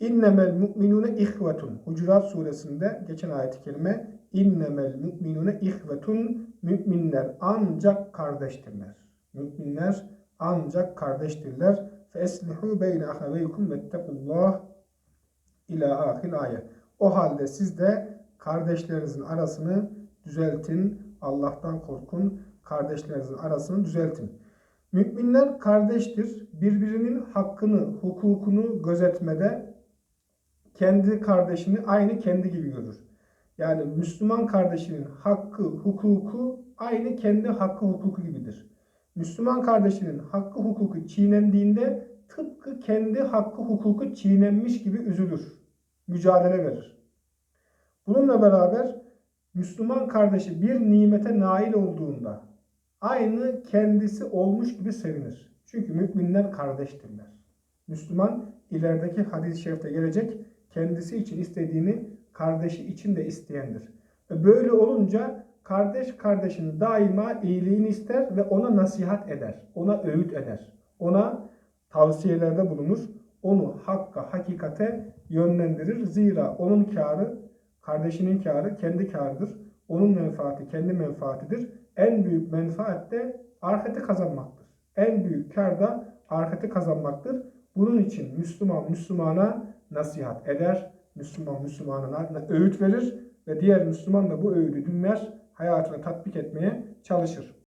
İnnemel mu'minune ihvetun. Hucurat suresinde geçen ayet-i kerime İnnemel mu'minune ihvetun. Müminler ancak kardeştirler. Müminler ancak kardeştirler. Fe eslihu beyne ahaveykum vettekullah ila ahir ayet. O halde siz de kardeşlerinizin arasını düzeltin. Allah'tan korkun. Kardeşlerinizin arasını düzeltin. Müminler kardeştir. Birbirinin hakkını, hukukunu gözetmede kendi kardeşini aynı kendi gibi görür. Yani Müslüman kardeşinin hakkı, hukuku aynı kendi hakkı, hukuku gibidir. Müslüman kardeşinin hakkı, hukuku çiğnendiğinde tıpkı kendi hakkı, hukuku çiğnenmiş gibi üzülür. Mücadele verir. Bununla beraber Müslüman kardeşi bir nimete nail olduğunda aynı kendisi olmuş gibi sevinir. Çünkü müminler kardeştirler. Müslüman ilerideki hadis-i şerifte gelecek kendisi için istediğini kardeşi için de isteyendir. Böyle olunca kardeş kardeşin daima iyiliğini ister ve ona nasihat eder. Ona öğüt eder. Ona tavsiyelerde bulunur. Onu hakka, hakikate yönlendirir. Zira onun kârı, kardeşinin kârı kendi kârıdır. Onun menfaati kendi menfaatidir. En büyük menfaat de ahireti kazanmaktır. En büyük kâr da ahireti kazanmaktır. Bunun için Müslüman Müslümana nasihat eder. Müslüman Müslümanına öğüt verir ve diğer Müslüman da bu öğüdü dinler, hayatına tatbik etmeye çalışır.